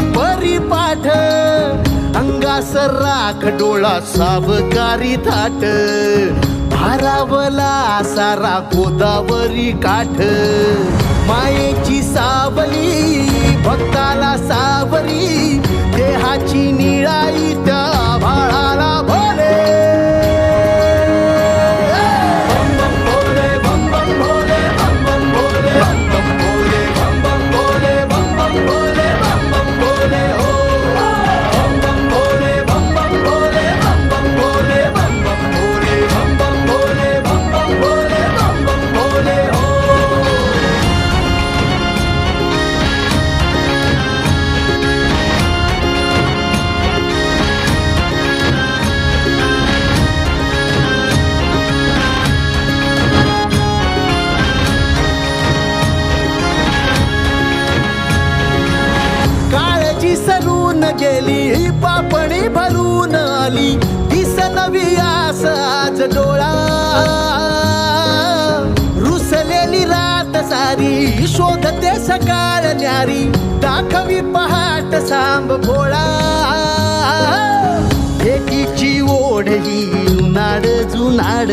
परिपाठ. अंगास राख डोळा सावकारी थाट. भारावला सारा गोदावरी काठ. मायेची सावली भक्ताला सावली देहाची निळाई काळजी सरून गेली ही पापणी भरून आली. दिस नवी आस आज डोळा. रुसलेली रात सारी शोधते सकाळ न्यारी. दाखवी पहाट सांब भोळा. एकीची ओढ ही उन्हाळ जुनाड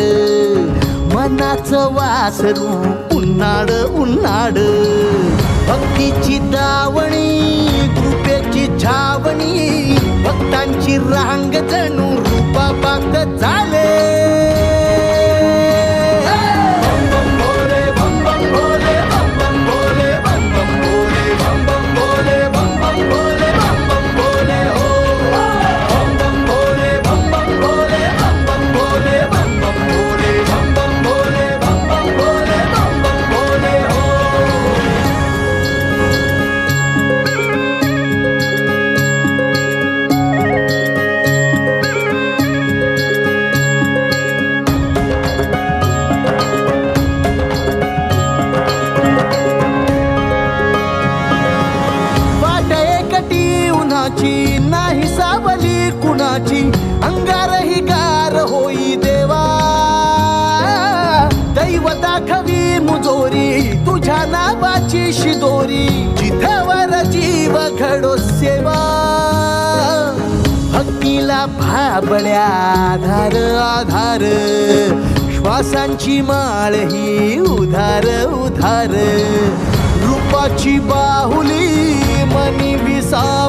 मनाचं वासरू उन्हाळ उन्हाळ. भक्तीची दाव भक्तांची रांग जणू रूपाबाग झाले. कुणाची नाही सावली कुणाची अंगारही गार होई देवा. दैव दाखवी मुजोरी तुझ्या नावाची शिदोरी जिथवर जीव घडो सेवा. भक्तीला भाबड्या आधार आधार श्वासांची माळ ही उधार उधार. रूपाची बाहुली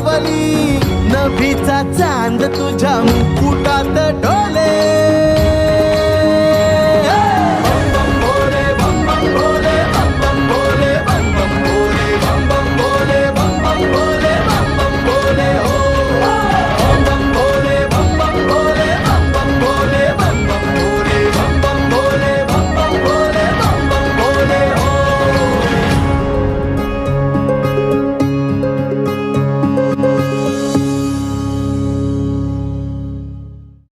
विसावली नभीचा चांद तुझ्या मुकुटात डोले.